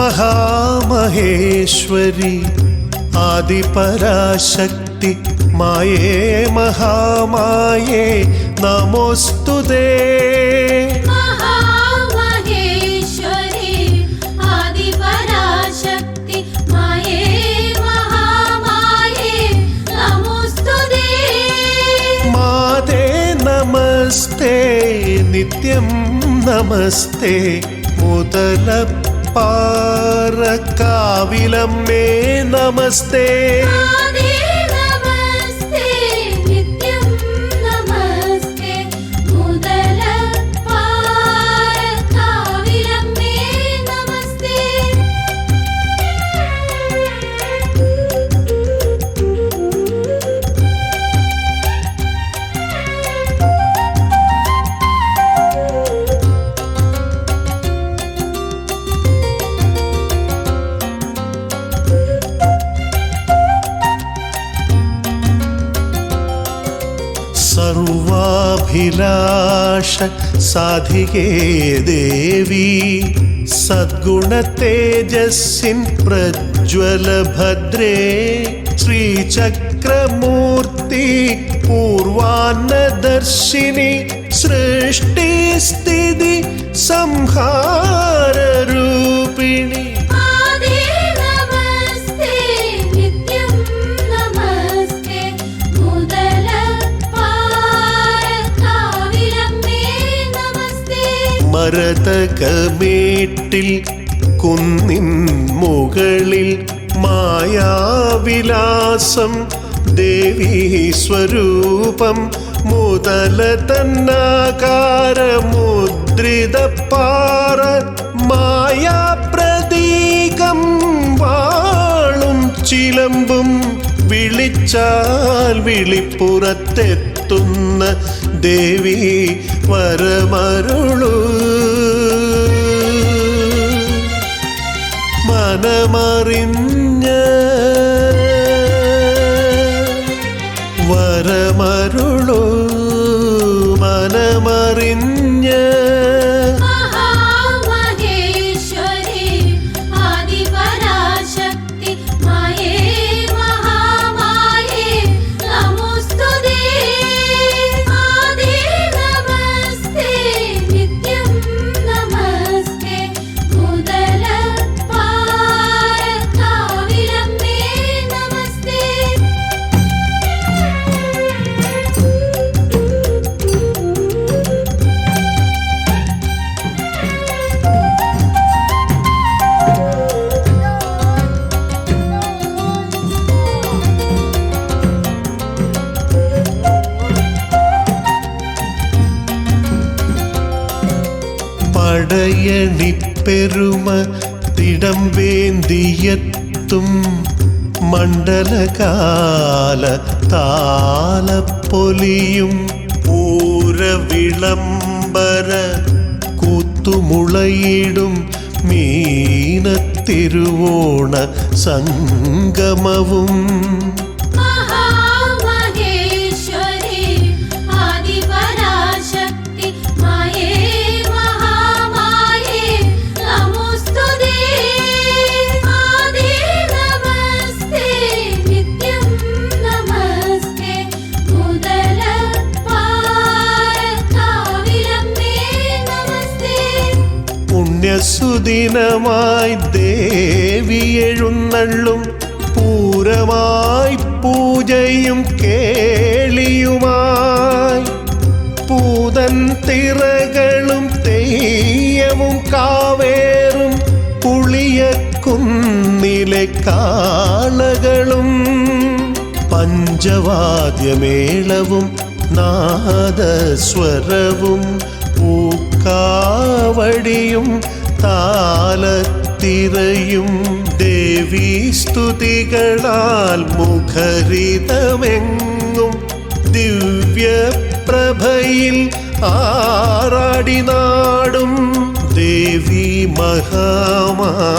മഹാമഹേശ്വരി ആദിപരാശക്തി മായേ മഹാമായേ നമോസ്തുതേ നമസ്തേ നിത്യം നമസ്തേ മുതലപ്പാറക്കാവിലമ്മേ ആദേ നമസ്തേ. സർവാഭിലാഷ സാധികേ ദേവി. സദ്ഗുണ തേജസ്സിൻ പ്രജ്വല ഭദ്രേ ശ്രീചക്രമൂർത്തി പൂർവാന്നദർശിനി. സൃഷ്ടി സ്ഥിതി മരതകമേട്ടിൽ കുന്നിൻ മുകളിൽ മായാവിലാസം ദേവീ സ്വരൂപം മുതല തന്നാകാരമുദ്രിതപ്പാറ മായാപ്രതീകം വാളും ചിലമ്പും വിളിച്ചാൽ വിളിപ്പുറത്തെത്തുന്ന ദേവി വരമരുളു. മനമറിഞ്ഞ படையணி பெரும திடம் வேந்தியத்தும் மண்டல கால தாள பொலியும் பூர விளம்பர கூத்துமுளையிடும் மீன திருவோண சங்கமவும் പുണ്യസുദിനമായി ദേവി എഴുന്നള്ളും പൂരമായി പൂജയും കേളിയുമായി. പൂതൻ തിറകളും തെയ്യവും കാവേറും പുളിയക്കുന്നിലെ കാളകളും പഞ്ചവാദ്യമേളവും നാദസ്വരവും പൂക്കാവടിയും താലത്തിരയും ദേവി സ്തുതികളാൽ മുഖരിതമെങ്ങും ദിവ്യപ്രഭയിൽ ആറാടി നാടും ദേവി മഹാമായേ.